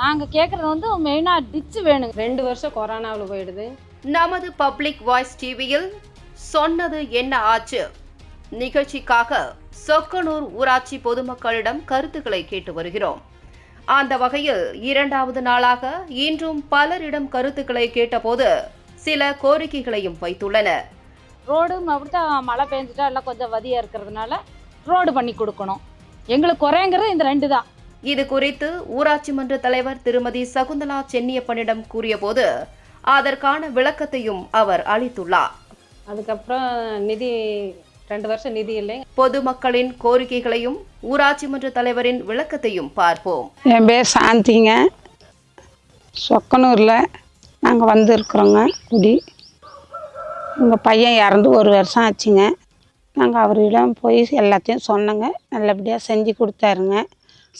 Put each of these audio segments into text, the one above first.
நாங்கள் கேட்குறது வந்து மெயினாக டிச்சு வேணுங்க. ரெண்டு வருஷம் கொரோனாவில் போயிடுது. நமது பப்ளிக் வாய்ஸ் டிவியில் சொன்னது என்ன ஆச்சு? நிகழ்ச்சிக்காக சொக்கனூர் ஊராட்சி பொதுமக்களிடம் கருத்துக்களை கேட்டு வருகிறோம். அந்த வகையில் இரண்டாவது நாளாக இன்றும் பலரிடம் கருத்துக்களை கேட்டபோது சில கோரிக்கைகளையும் வைத்துள்ளனர். ரோடு அப்படித்தான் மழை பெஞ்சிட்டா எல்லாம் கொஞ்சம் வதியாக இருக்கிறதுனால ரோடு பண்ணி கொடுக்கணும். எங்களுக்கு குறைங்கிறது இந்த ரெண்டு தான். இது குறித்து ஊராட்சி மன்ற தலைவர் திருமதி சகுந்தலா சென்னியப்பனிடம் கூறியபோது அதற்கான விளக்கத்தையும் அவர் அளித்துள்ளார். அதுக்கப்புறம் நிதி ரெண்டு வருஷம் நிதி இல்லை. பொதுமக்களின் கோரிக்கைகளையும் ஊராட்சி மன்ற தலைவரின் விளக்கத்தையும் பார்ப்போம். என் பேர் சாந்திங்க. சொக்கனூரில் நாங்கள் வந்திருக்குறோங்க குடி. எங்கள் பையன் இறந்து ஒரு வருஷம் ஆச்சுங்க. நாங்கள் அவரிடம் போய் எல்லாத்தையும் சொன்னோங்க. நல்லபடியாக செஞ்சு கொடுத்தாருங்க.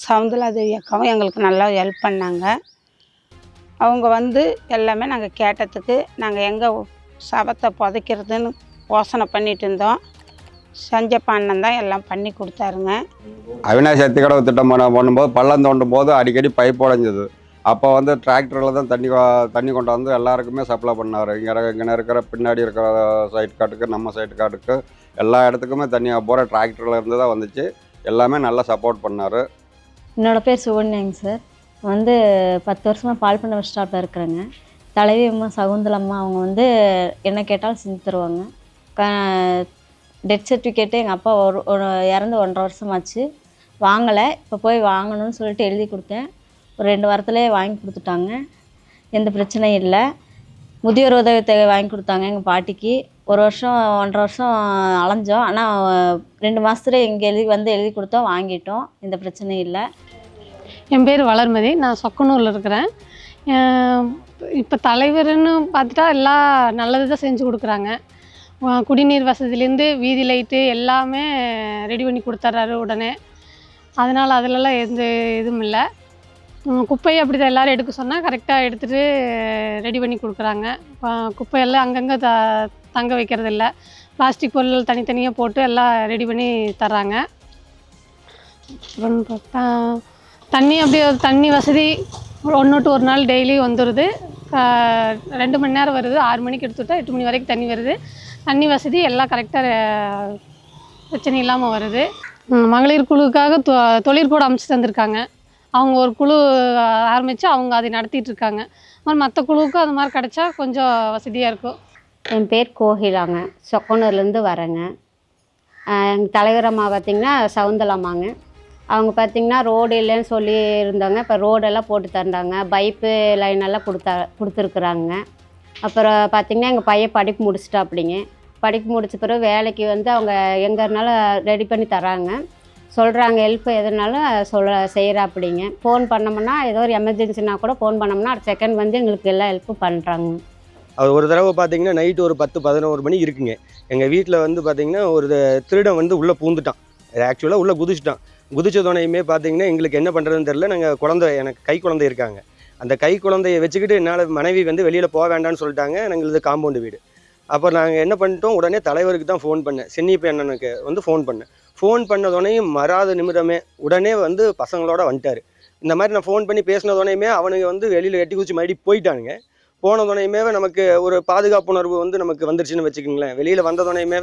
சவுந்தலாதேவி அக்காவும் எங்களுக்கு நல்லா ஹெல்ப் பண்ணாங்க. அவங்க வந்து எல்லாமே நாங்கள் கேட்டதுக்கு நாங்கள் எங்கே சபத்தை புதைக்கிறதுன்னு யோசனை பண்ணிட்டு இருந்தோம். செஞ்ச அண்ணன் தான் எல்லாம் பண்ணி கொடுத்தாருங்க. அவினாசி கடவு திட்டம் பண்ண பண்ணும்போது பள்ளம் தோண்டும் போது அடிக்கடி பைப் உடஞ்சது. அப்போ வந்து டிராக்டரில் தான் தண்ணி தண்ணி கொண்டு வந்து எல்லாருக்குமே சப்ளை பண்ணார். இங்கே இங்கே இருக்கிற பின்னாடி இருக்கிற சைட் காட்டுக்கு நம்ம சைட் காட்டுக்கு எல்லா இடத்துக்குமே தண்ணி பூரா டிராக்டரில் இருந்து தான் வந்துச்சு. எல்லாமே நல்லா சப்போர்ட் பண்ணார். என்னோட பேர் சுகன்யாங்க சார். வந்து பத்து வருஷமாக பால் பண்ண பஸ் ஸ்டாப்பில் இருக்கிறேங்க. தலைவி அம்மா சகுந்தலம்மா அவங்க வந்து என்ன கேட்டாலும் செஞ்சு தருவாங்க. க டெத் சர்டிஃபிகேட்டு எங்கள் அப்பா ஒரு ஒரு இறந்து ஒன்றரை வருஷமாச்சு வாங்கலை. இப்போ போய் வாங்கணும்னு சொல்லிட்டு எழுதி கொடுத்தேன். ஒரு ரெண்டு வாரத்துலேயே வாங்கி கொடுத்துட்டாங்க. எந்த பிரச்சனையும் இல்லை. முதியோர் உதவி தொகை வாங்கி கொடுத்தாங்க எங்கள் பாட்டிக்கு. ஒரு வருஷம் ஒன்றரை வருஷம் அலைஞ்சோம். ஆனால் ரெண்டு மாதத்துல இங்கே எழுதி வந்து எழுதி கொடுத்தோம். வாங்கிட்டோம். எந்த பிரச்சனையும் இல்லை. என் பேர் வளர்மதி நான் சொக்கனூரில் இருக்கிறேன். இப்போ தலைவர்னு பார்த்துட்டா எல்லாம் நல்லது தான் செஞ்சு கொடுக்குறாங்க. குடிநீர் வசதியிலேருந்து வீதி லைட்டு எல்லாமே ரெடி பண்ணி கொடுத்துட்றாரு உடனே. அதனால் அதிலலாம் எந்த இதுவும் இல்லை. குப்பையை அப்படி தான் எல்லோரும் எடுக்க சொன்னால் கரெக்டாக எடுத்துகிட்டு ரெடி பண்ணி கொடுக்குறாங்க. குப்பையெல்லாம் அங்கங்கே த தங்க வைக்கிறது இல்லை. பிளாஸ்டிக் பொருள் தனித்தனியாக போட்டு எல்லாம் ரெடி பண்ணி தர்றாங்க. அப்புறம் பார்த்தா தண்ணி அப்படியே தண்ணி வசதி ஒன்று டு ஒரு நாள் டெய்லி வந்துடுது ரெண்டு மணி நேரம் வருது. ஆறு மணிக்கு எடுத்துவிட்டா எட்டு மணி வரைக்கும் தண்ணி வருது. தண்ணி வசதி எல்லாம் கரெக்டாக பிரச்சனை இல்லாமல் வருது. மகளிர் குழுவுக்காக தொ தொழிற்கூட அமைச்சு தந்திருக்காங்க. அவங்க ஒரு குழு ஆரம்பித்து அவங்க அதை நடத்திட்டு இருக்காங்க. மாதிரி மற்ற குழுவுக்கும் அது மாதிரி கிடச்சா கொஞ்சம் வசதியாக இருக்கும். என் பேர் கோகிலாங்க. சொக்கனூர்லேருந்து வரேங்க. எங்கள் தலைவர் அம்மா பார்த்திங்கன்னா சவுந்தலம்மாங்க அவங்க பார்த்திங்கன்னா ரோடு இல்லைன்னு சொல்லி இருந்தாங்க இப்போ ரோடெல்லாம் போட்டு தந்தாங்க. பைப்பு லைன் எல்லாம் கொடுத்தா கொடுத்துருக்குறாங்க. அப்புறம் பார்த்திங்கன்னா எங்கள் பையன் படிப்பு முடிச்சிட்டாப்பிடிங்க. படிப்பு முடிச்ச பிறகு வேலைக்கு வந்து அவங்க எங்கே இருந்தாலும் ரெடி பண்ணி தராங்க. சொல்கிறாங்க ஹெல்ப் எதுனாலும் சொல்ல செய்கிறாப்பிடிங்க ஃபோன் பண்ணோம்னா ஏதோ ஒரு எமர்ஜென்சினா கூட ஃபோன் பண்ணோம்னா அடுத்த செகண்ட் வந்து எங்களுக்கு எல்லா ஹெல்ப்பும் பண்ணுறாங்க அது ஒரு தடவை பார்த்தீங்கன்னா நைட்டு ஒரு பத்து பதினோரு மணி இருக்குங்க. எங்கள் வீட்டில் வந்து பார்த்தீங்கன்னா ஒரு திருடம் வந்து உள்ளே பூந்துட்டான். ஆக்சுவலாக உள்ளே குதிச்சிட்டான். குதிச்சதோனையுமே பார்த்தீங்கன்னா எங்களுக்கு என்ன பண்ணுறதுன்னு தெரில நாங்கள் குழந்தை எனக்கு கை குழந்தை இருக்காங்க. அந்த கை குழந்தைய வச்சுக்கிட்டு என்னால் மனைவி வந்து வெளியில் போக வேண்டாம்னு சொல்லிட்டாங்க. எங்களுக்கு காம்பவுண்டு வீடு. அப்போ நாங்கள் என்ன பண்ணிட்டோம்? உடனே தலைவருக்கு தான் ஃபோன் பண்ணேன். சென்னிப்பு அண்ணனுக்கு வந்து ஃபோன் பண்ணேன். ஃபோன் பண்ணதோனையும் மறாத நிமிடமே உடனே வந்து பசங்களோட வந்துட்டார். இந்த மாதிரி நான் ஃபோன் பண்ணி பேசினதோனையுமே அவனுங்க வந்து வெளியில் எட்டி குச்சி மறுபடி போயிட்டானுங்க. போனதோனையுமே நமக்கு ஒரு பாதுகாப்புணர்வு வந்து நமக்கு வந்துருச்சுன்னு வச்சுக்கோங்களேன். வெளியில் வந்ததோனையுமே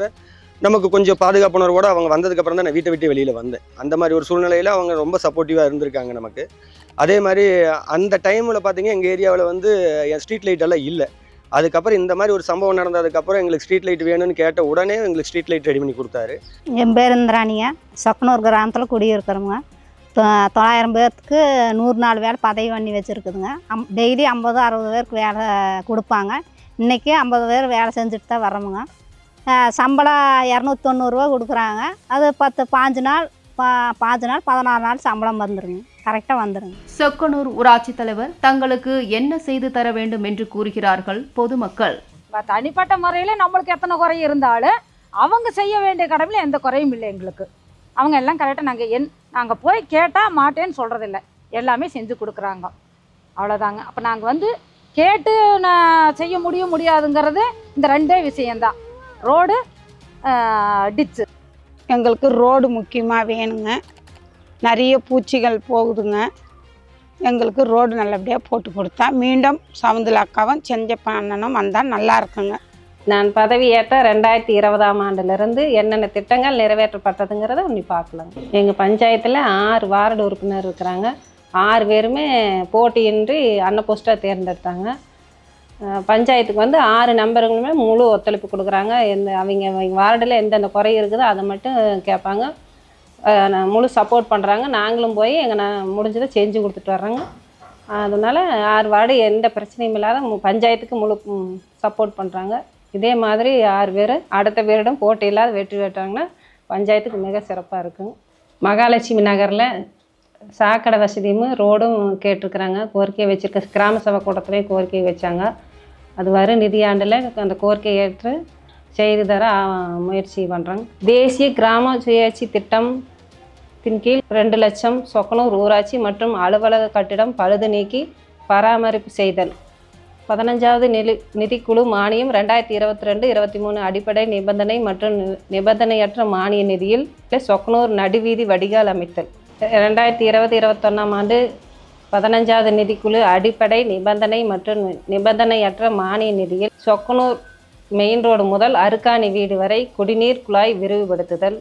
நமக்கு கொஞ்சம் பாதுகாப்புணர்வோட அவங்க வந்ததுக்கப்புறம் தான் நான் வீட்டை விட்டு வெளியில் வந்தேன். அந்த மாதிரி ஒரு சூழ்நிலையில் அவங்க ரொம்ப சப்போர்ட்டிவாக இருந்திருக்காங்க நமக்கு. அதே மாதிரி அந்த டைமில் பார்த்தீங்கன்னா எங்கள் ஏரியாவில் வந்து என் ஸ்ட்ரீட் லைட் எல்லாம் இல்லை. அதுக்கப்புறம் இந்த மாதிரி ஒரு சம்பவம் நடந்ததுக்கப்புறம் எங்களுக்கு ஸ்ட்ரீட் லைட் வேணும்னு கேட்ட உடனே எங்களுக்கு ஸ்ட்ரீட் லைட் ரெடி பண்ணி கொடுத்தாரு. என் பேர் இந்திராணிங்க. சொக்கனூர் கிராமத்தில் குடியிருக்கிறோங்க தொள்ளாயிரம் பேர்த்துக்கு நூறு நாள் வேலை பதவி பண்ணி வச்சுருக்குதுங்க. அம் டெய்லி ஐம்பது அறுபது பேருக்கு வேலை கொடுப்பாங்க. இன்றைக்கி ஐம்பது பேர் வேலை செஞ்சுட்டு தான் வரோமுங்க சம்பளம் இரநூத்தி தொண்ணூறுரூவா கொடுக்குறாங்க. அது பத்து பாஞ்சு நாள் பா பாஞ்சு நாள் பதினாறு நாள் சம்பளம் வந்துருங்க. கரெக்டாக வந்துருங்க. சொக்கனூர் ஊராட்சி தலைவர் தங்களுக்கு என்ன செய்து தர வேண்டும் என்று கூறுகிறார்கள் பொதுமக்கள்? இப்ப தனிப்பட்ட முறையில் நம்மளுக்கு எத்தனை குறை இருந்தாலும் அவங்க செய்ய வேண்டிய கடமையில் எந்த குறையும் இல்லை எங்களுக்கு. அவங்க எல்லாம் கரெக்டாக நாங்கள் என் நாங்கள் போய் கேட்டால் மாட்டேன்னு சொல்கிறதில்ல எல்லாமே செஞ்சு கொடுக்குறாங்க. அவ்வளோதாங்க அப்போ நாங்கள் வந்து கேட்டு நான் செய்ய முடியும் முடியாதுங்கிறது இந்த ரெண்டே விஷயந்தான் ரோடு டிச்சு எங்களுக்கு ரோடு முக்கியமாக வேணுங்க. நிறைய பூச்சிகள் போகுதுங்க. எங்களுக்கு ரோடு நல்லபடியாக போட்டு கொடுத்தா மீண்டும் சவுந்தல அக்காவும் செஞ்ச பண்ணணும் வந்தால் நல்லா இருக்குங்க. நான் பதவி ஏற்ற ரெண்டாயிரத்தி இருபதாம் ஆண்டுலேருந்து என்னென்ன திட்டங்கள் நிறைவேற்றப்பட்டதுங்கிறத நீ பார்க்கலாம். எங்கள் பஞ்சாயத்தில் ஆறு வார்டு உறுப்பினர் இருக்கிறாங்க. ஆறு பேருமே போட்டியின்றி அன்னபோஸ்டாக தேர்ந்தெடுத்தாங்க. பஞ்சாயத்துக்கு வந்து ஆறு நம்பருங்களுமே முழு ஒத்துழைப்பு கொடுக்குறாங்க. எந்த அவங்க அவங்க வார்டில் எந்தெந்த குறை இருக்குதோ அதை மட்டும் கேட்பாங்க. முழு சப்போர்ட் பண்ணுறாங்க நாங்களும் போய் எங்கள் நான் முடிஞ்சதை செஞ்சு கொடுத்துட்டு வர்றோங்க. அதனால் ஆறு வார்டு எந்த பிரச்சனையும் இல்லாத மு- பஞ்சாயத்துக்கு முழு சப்போர்ட் பண்ணுறாங்க இதே மாதிரி ஆறு பேர் அடுத்த பேரிடம் போட்டி இல்லாத வெற்றி பெற்றாங்கன்னா பஞ்சாயத்துக்கு மிக சிறப்பாக இருக்குங்க. மகாலட்சுமி நகரில் சாக்கடை வசதியும் ரோடும் கேட்டிருக்கிறாங்க. கோரிக்கை வச்சுருக்க கிராம சபை கூட்டத்துலேயும் கோரிக்கை வச்சாங்க. அது வரும் நிதியாண்டில் அந்த கோரிக்கை ஏற்று செய்து தர முயற்சி பண்ணுறாங்க தேசிய கிராம சுயாட்சி திட்டம் தின் கீழ் ரெண்டு லட்சம் சொக்கனூர் ஊராட்சி மற்றும் அலுவலக கட்டிடம் பழுது நீக்கி பராமரிப்பு செய்தல். பதினஞ்சாவது நிதி நிதிக்குழு மானியம் ரெண்டாயிரத்தி இருபத்தி ரெண்டு இருபத்தி மூணு அடிப்படை நிபந்தனை மற்றும் நி- நிபந்தனையற்ற மானிய நிதியில் சொக்கனூர் நடுவீதி வடிகால் அமைத்தல். ரெண்டாயிரத்தி இருபது இருபத்தொன்னாம் ஆண்டு பதினஞ்சாவது நிதிக்குழு அடிப்படை நிபந்தனை மற்றும் நிபந்தனையற்ற மானிய நிதியில் சொக்கனூர் மெயின் ரோடு முதல் அருக்காணி வீடு வரை குடிநீர் குழாய் விரிவுபடுத்துதல்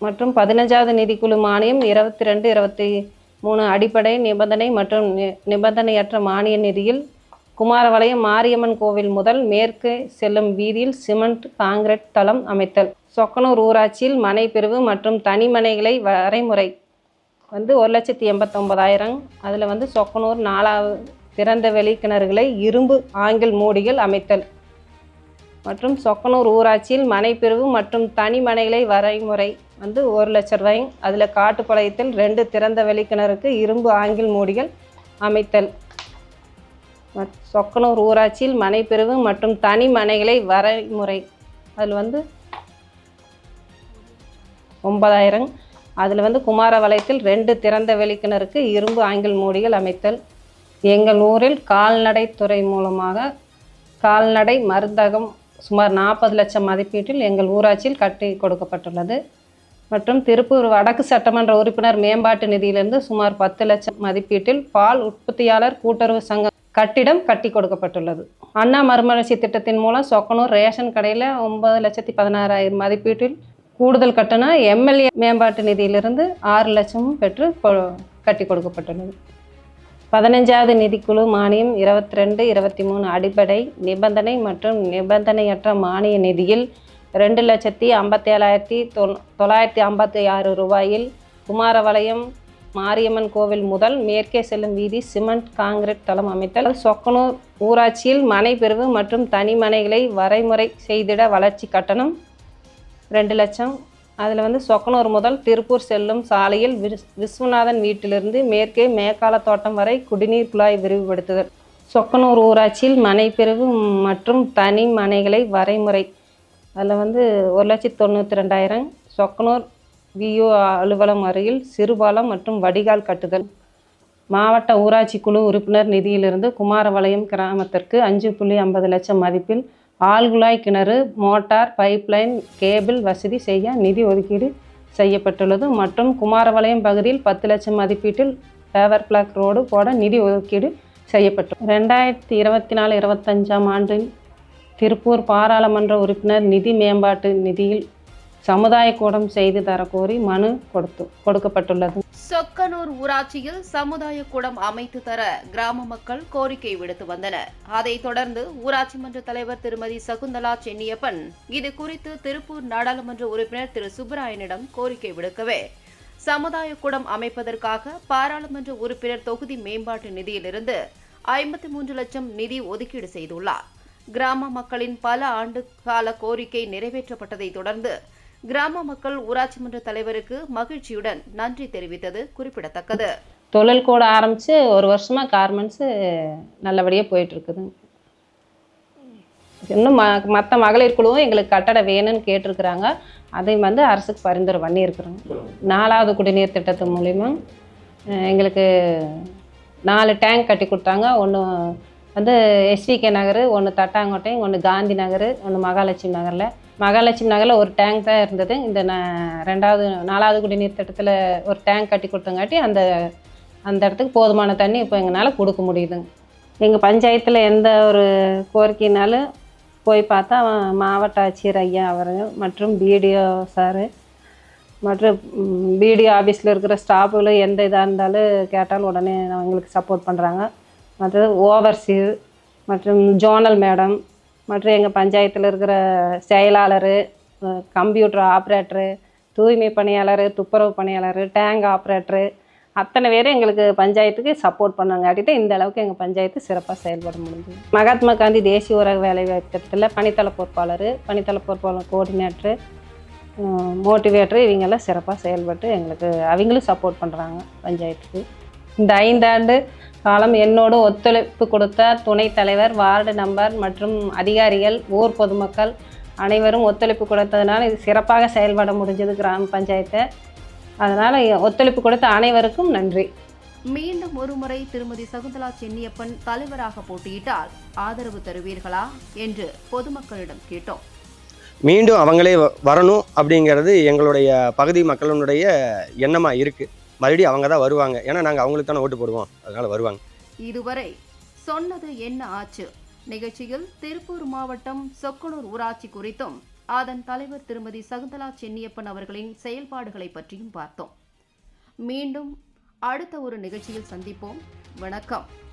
மற்றும் பதினஞ்சாவது நிதிக்குழு மானியம் இருபத்தி ரெண்டு இருபத்தி மூணு அடிப்படை நிபந்தனை மற்றும் நிபந்தனையற்ற மானிய நிதியில் குமாரவளையம் மாரியம்மன் கோவில் முதல் மேற்கு செல்லும் வீதியில் சிமெண்ட் காங்கிரீட் தளம் அமைத்தல். சொக்கனூர் ஊராட்சியில் மனை பிரிவு மற்றும் தனிமனைகளை வரைமுறை வந்து ஒரு லட்சத்தி எண்பத்தொம்பதாயிரம் அதில் வந்து சொக்கனூர் நாலாவது திறந்த வெளி கிணறுகளை இரும்பு ஆங்கில் மூடிகள் அமைத்தல். மற்றும் சொக்கனூர் ஊராட்சியில் மனைப்பிரிவு மற்றும் தனி மனைகளை வரைமுறை வந்து ஒரு லட்ச ரூபாய். அதில் காட்டுப்பாளையத்தில் ரெண்டு திறந்த வெளி கிணறுக்கு இரும்பு ஆங்கில் மூடிகள் அமைத்தல். சொக்கனூர் ஊராட்சியில் மனைப்பிரிவு மற்றும் தனி மனைகளை வரைமுறை. அதில் வந்து ஒன்பதாயிரம். அதில் வந்து குமாரவளையத்தில் ரெண்டு திறந்த வெளி இரும்பு ஆங்கில் மூடிகள் அமைத்தல். எங்கள் ஊரில் கால்நடைத்துறை மூலமாக கால்நடை மருந்தகம் சுமார் நாற்பது லட்சம் மதிப்பீட்டில் எங்கள் ஊராட்சியில் கட்டி கொடுக்கப்பட்டுள்ளது. மற்றும் திருப்பூர் வடக்கு சட்டமன்ற உறுப்பினர் மேம்பாட்டு நிதியிலிருந்து சுமார் பத்து லட்சம் மதிப்பீட்டில் பால் உற்பத்தியாளர் கூட்டுறவு சங்க கட்டிடம் கட்டி கொடுக்கப்பட்டுள்ளது. அண்ணா மறுமலர்ச்சி திட்டத்தின் மூலம் சொக்கனூர் ரேஷன் கடையில் ஒன்பது லட்சத்தி பதினாறாயிரம் மதிப்பீட்டில் கூடுதல் கட்டணம் எம்எல்ஏ மேம்பாட்டு நிதியிலிருந்து ஆறு லட்சமும் பெற்று கொ- கட்டி கொடுக்கப்பட்டுள்ளது. பதினஞ்சாவது நிதிக்குழு மானியம் இருபத்தி ரெண்டு இருபத்தி மூணு அடிப்படை நிபந்தனை மற்றும் நிபந்தனையற்ற மானிய நிதியில் ரெண்டு லட்சத்தி ஐம்பத்தேழாயிரத்தி தொ தொள்ளாயிரத்தி ஐம்பத்தி ஆறு ரூபாயில் குமாரவளையம் மாரியம்மன் கோவில் முதல் மேற்கே செல்லும் வீதி சிமெண்ட் காங்கிரீட் தளம் அமைத்தல் சொக்கனூர் ஊராட்சியில் மனை பெருவு மற்றும் தனி மனைகளை வரைமுறை செய்திட வளர்ச்சி கட்டணம் ரெண்டு லட்சம். அதில் வந்து சொக்கனூர் முதல் திருப்பூர் செல்லும் சாலையில் விஸ் விஸ்வநாதன் வீட்டிலிருந்து மேற்கே மேக்கால தோட்டம் வரை குடிநீர் குழாய் விரிவுபடுத்துதல். சொக்கனூர் ஊராட்சியில் மனைப்பிரிவு மற்றும் தனி மனைகளை வரைமுறை. அதில் வந்து ஒரு லட்சத்தி தொண்ணூற்றி ரெண்டாயிரம். சொக்கனூர் விஓ அலுவலம் அருகில் சிறுபாலம் மற்றும் வடிகால் கட்டுதல். மாவட்ட ஊராட்சி குழு உறுப்பினர் நிதியிலிருந்து குமாரவளையம் கிராமத்திற்கு அஞ்சு புள்ளி ஐம்பது லட்சம் மதிப்பில் ஆழ்குழாய் கிணறு மோட்டார் பைப்லைன் கேபிள் வசதி செய்ய நிதி ஒதுக்கீடு செய்யப்பட்டுள்ளது. மற்றும் குமாரவளையம் பகுதியில் பத்து லட்சம் மதிப்பீட்டில் பேவர் பிளாக் ரோடு போட நிதி ஒதுக்கீடு செய்யப்பட்டு ரெண்டாயிரத்தி இருபத்தி நாலு இருபத்தஞ்சாம் ஆண்டில் திருப்பூர் பாராளுமன்ற உறுப்பினர் நிதி மேம்பாட்டு நிதியில் சமுதாய கூடம் செய்து தரக்கோரி மனு கொடுத்து கொடுக்கப்பட்டுள்ளது. சொக்கனூர் ஊராட்சியில் சமுதாய கூடம் அமைத்து தர கிராம மக்கள் கோரிக்கை விடுத்து வந்தனர். அதைத் தொடர்ந்து ஊராட்சி மன்ற தலைவர் திருமதி சகுந்தலா சென்னியப்பன் இது குறித்து திருப்பூர் நாடாளுமன்ற உறுப்பினர் திரு சுப்பராயனிடம் கோரிக்கை விடுக்கவே சமுதாய கூடம் அமைப்பதற்காக பாராளுமன்ற உறுப்பினர் தொகுதி மேம்பாட்டு நிதியிலிருந்து ஐம்பத்தி மூன்று லட்சம் நிதி ஒதுக்கீடு செய்துள்ளார். கிராம மக்களின் பல ஆண்டு கால கோரிக்கை நிறைவேற்றப்பட்டதை தொடர்ந்து கிராம மக்கள் ஊராட்சி மன்ற தலைவருக்கு மகிழ்ச்சியுடன் நன்றி தெரிவித்தது குறிப்பிடத்தக்கது. தொழில் கூட ஆரம்பித்து ஒரு வருஷமாக கார்மெண்ட்ஸு நல்லபடியாக போயிட்டுருக்குது. இன்னும் ம மற்ற மகளிர் குழுவும் எங்களுக்கு கட்டடம் வேணும்னு கேட்டிருக்கிறாங்க. அதையும் வந்து அரசுக்கு பரிந்துரை பண்ணியிருக்கிறோம். நாலாவது குடிநீர் திட்டத்து மூலிமா எங்களுக்கு நாலு டேங்க் கட்டி கொடுத்தாங்க. ஒன்று வந்து எஸ்விகே நகர் ஒன்று தட்டாங்கோட்டை ஒன்று காந்தி நகர் ஒன்று மகாலட்சுமி நகரில். மகாலட்சுமி நகரில் ஒரு டேங்க் தான் இருந்தது. இந்த ந ரெண்டாவது நாலாவது குடிநீர் திட்டத்தில் ஒரு டேங்க் கட்டி கொடுத்தங்காட்டி அந்த அந்த இடத்துக்கு போதுமான தண்ணி இப்போ எங்களால் கொடுக்க முடியுதுங்க. எங்கள் பஞ்சாயத்தில் எந்த ஒரு கோரிக்கைனாலும் போய் பார்த்தா மாவட்ட ஆட்சியர் ஐயா அவர்கள் மற்றும் பிடிஓ சாரு மற்றும் பிடிஓ ஆஃபீஸில் இருக்கிற ஸ்டாஃபுகளும் எந்த இதாக இருந்தாலும் கேட்டாலும் உடனே எங்களுக்கு சப்போர்ட் பண்ணுறாங்க மற்றது ஓவர்சீர் மற்றும் ஜோனல் மேடம் மற்றும் எங்கள் பஞ்சாயத்தில் இருக்கிற செயலாளர் கம்ப்யூட்டர் ஆப்ரேட்டரு தூய்மை பணியாளர் துப்புரவு பணியாளர் டேங்க் ஆப்ரேட்டரு அத்தனை பேரும் எங்களுக்கு பஞ்சாயத்துக்கு சப்போர்ட் பண்ணாங்காட்டிட்டு இந்த அளவுக்கு எங்கள் பஞ்சாயத்து சிறப்பாக செயல்பட முடிஞ்சுது. மகாத்மா காந்தி தேசிய ஊரக வேலைவாய்ப்பு திட்டத்தில் பணித்தள பொறுப்பாளர் பணித்தள பொறுப்பாளர் கோஆர்டினேட்டரு மோட்டிவேட்டர் இவங்கெல்லாம் சிறப்பாக செயல்பட்டு எங்களுக்கு அவங்களும் சப்போர்ட் பண்ணுறாங்க பஞ்சாயத்துக்கு. இந்த ஐந்தாண்டு காலம் என்னோடு ஒத்துழைப்பு கொடுத்த துணைத் தலைவர் வார்டு நம்பர் மற்றும் அதிகாரிகள் ஊர் பொதுமக்கள் அனைவரும் ஒத்துழைப்பு கொடுத்ததுனால இது சிறப்பாக செயல்பட முடிஞ்சது கிராம பஞ்சாயத்தை. அதனால் ஒத்துழைப்பு கொடுத்த அனைவருக்கும் நன்றி. மீண்டும் ஒருமுறை திருமதி சகுந்தலா சென்னியப்பன் தலைவராக போட்டியிட்டால் ஆதரவு தருவீர்களா என்று பொதுமக்களிடம் கேட்டோம். மீண்டும் அவங்களே வ- வரணும் அப்படிங்கிறது எங்களுடைய பகுதி மக்களினுடைய எண்ணமாக இருக்குது மறுபடியும் அவங்க தான் வருவாங்க. ஏன்னா நாங்கள் அவங்களுக்கு தானே ஓட்டு போடுவோம். அதனால் வருவாங்க. இதுவரை சொன்னது என்ன ஆச்சு? நிகழ்ச்சியில் திருப்பூர் மாவட்டம் சொக்கனூர் ஊராட்சி குறித்தும் அதன் தலைவர் திருமதி சகுந்தலா சென்னியப்பன் அவர்களின் செயல்பாடுகளை பற்றியும் பார்த்தோம். மீண்டும் அடுத்த ஒரு நிகழ்ச்சியில் சந்திப்போம். வணக்கம்.